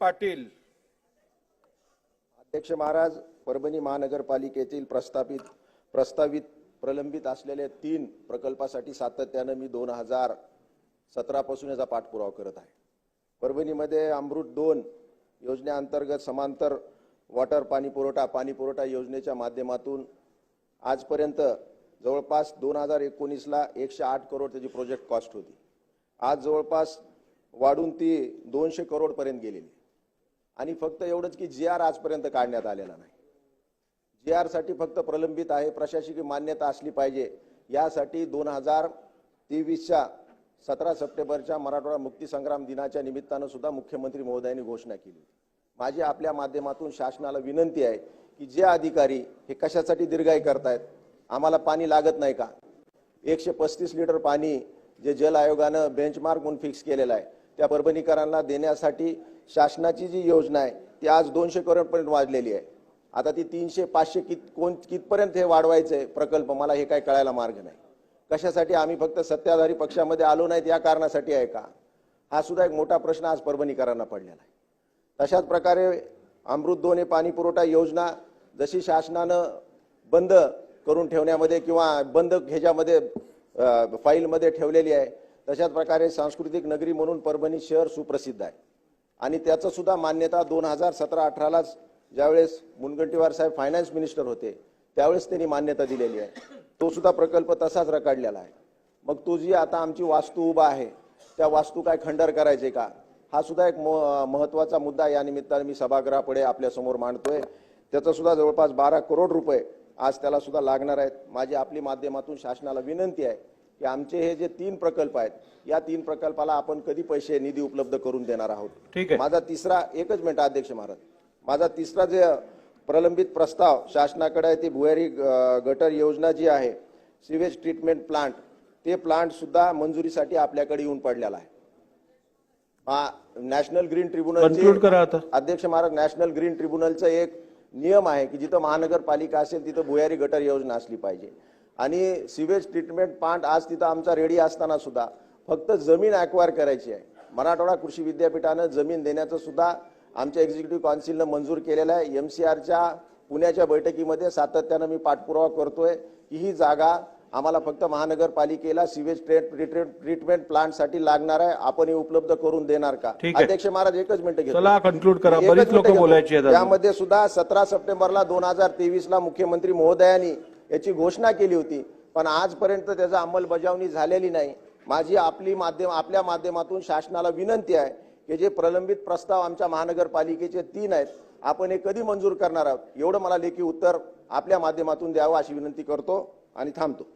पाटील. अध्यक्ष महाराज परभणी महानगरपालिकेतील प्रस्थापित प्रस्तावित प्रलंबित असलेल्या तीन प्रकल्पासाठी सातत्यानं मी दोन हजार सतरापासून याचा पाठपुरावा करत आहे. परभणीमध्ये अमृत दोन योजनेअंतर्गत समांतर वॉटर पाणी पुरवठा पाणी पुरवठा योजनेच्या माध्यमातून आजपर्यंत जवळपास दोन हजार एकोणीसला एकशे आठ करोड त्याची प्रोजेक्ट कॉस्ट होती. आज जवळपास वाढून ती दोनशे करोडपर्यंत गेलेली आणि फक्त एवढंच की जी आर आजपर्यंत काढण्यात आलेला नाही. जी आरसाठी फक्त प्रलंबित आहे प्रशासकीय मान्यता असली पाहिजे. यासाठी दोन हजार तेवीसच्या सतरा सप्टेंबरच्या मराठवाडा मुक्तीसंग्राम दिनाच्या निमित्तानं सुद्धा मुख्यमंत्री महोदयांनी घोषणा केली माझी आपल्या माध्यमातून शासनाला विनंती आहे की जे अधिकारी हे कशासाठी दीर्घाई करतायत आम्हाला पाणी लागत नाही का? एकशे पस्तीस लिटर पाणी जे जल आयोगानं बेंचमार्क म्हणून फिक्स केलेलं आहे. त्या परभणीकरांना देण्यासाठी शासनाची जी योजना आहे ती आज दोनशे करोडपर्यंत वाढलेली आहे. आता ती तीनशे पाचशे कित कोण कितपर्यंत हे वाढवायचंय प्रकल्प मला हे काय कळायला मार्ग नाही. कशासाठी आम्ही फक्त सत्ताधारी पक्षामध्ये आलो नाहीत या कारणासाठी आहे का? हा सुद्धा एक मोठा प्रश्न आज परभणीकरांना पडलेला आहे. तशाच प्रकारे अमृत दोन हे पाणी पुरवठा योजना जशी शासनानं बंद करून ठेवण्यामध्ये किंवा बंद ह्याच्यामध्ये फाईलमध्ये ठेवलेली आहे तशाच प्रकारे सांस्कृतिक नगरी म्हणून परभणी शहर सुप्रसिद्ध आहे. आणि त्याचं सुद्धा मान्यता दोन हजार सतरा अठरालाच ज्यावेळेस मुनगंटीवार साहेब फायनान्स मिनिस्टर होते त्यावेळेस त्यांनी मान्यता दिलेली आहे. तो सुद्धा प्रकल्प तसाच रखडलेला आहे. मग तो जी आता आमची वास्तू उभा आहे त्या वास्तू काय खंडर करायचे का? हा सुद्धा एक म- महत्त्वाचा मुद्दा या निमित्ताने मी सभागृहापुढे आपल्यासमोर मांडतोय. त्याचा सुद्धा जवळपास बारा करोड रुपये आज त्याला सुद्धा लागणार आहेत. माझी आपली माध्यमातून शासनाला विनंती आहे की आमचे हे जे तीन प्रकल्प आहेत या तीन प्रकल्पाला आपण कधी पैसे निधी उपलब्ध करून देणार आहोत? ठीक आहे. माझा तिसरा एकच मिनिट अध्यक्ष महाराज. माझा तिसरा जे प्रलंबित प्रस्ताव शासनाकडे आहे ती भुयारी गटर योजना जी आहे सिवेज ट्रीटमेंट प्लांट ते प्लांट सुद्धा मंजुरीसाठी आपल्याकडे येऊन पडलेला आहे. हा नॅशनल ग्रीन ट्रिब्युनल अध्यक्ष महाराज नॅशनल ग्रीन ट्रिब्युनलचं एक नियम आहे की जिथं महानगरपालिका असेल तिथं भुयारी गटर योजना असली पाहिजे. आणि सिवेज ट्रीटमेंट प्लांट आज तिथं आमचा रेडी असताना सुद्धा फक्त जमीन अक्वायर करायची आहे. मराठवाडा कृषी विद्यापीठानं जमीन देण्याचं सुद्धा आमच्या एक्झिक्युटिव्ह काउन्सिलनं मंजूर केलेलं आहे. एम सी आरच्या पुण्याच्या बैठकीमध्ये सातत्यानं मी पाठपुरावा करतोय. की ही जागा आम्हाला फक्त महानगरपालिकेला सिवेज ट्रीटमेंट प्लांटसाठी लागणार आहे. आपण हे उपलब्ध करून देणार का. अध्यक्ष महाराज एकच मिनिट घेतो. चला कन्क्लूड करा. एकच बरीच लोक मिनिटं घेतो. बोलायची आहेत अजून. यामध्ये सुद्धा सतरा सप्टेंबरला दोन हजार तेवीस ला मुख्यमंत्री महोदयांनी याची घोषणा केली होती. पण आजपर्यंत त्याचा अंमलबजावणी झालेली नाही. माझी आपली माध्यम आपल्या माध्यमातून शासनाला विनंती आहे की जे प्रलंबित प्रस्ताव आमच्या महानगरपालिकेचे तीन आहेत आपण हे कधी मंजूर करणार आहोत? एवढं मला लेखी उत्तर आपल्या माध्यमातून द्यावं अशी विनंती करतो आणि थांबतो.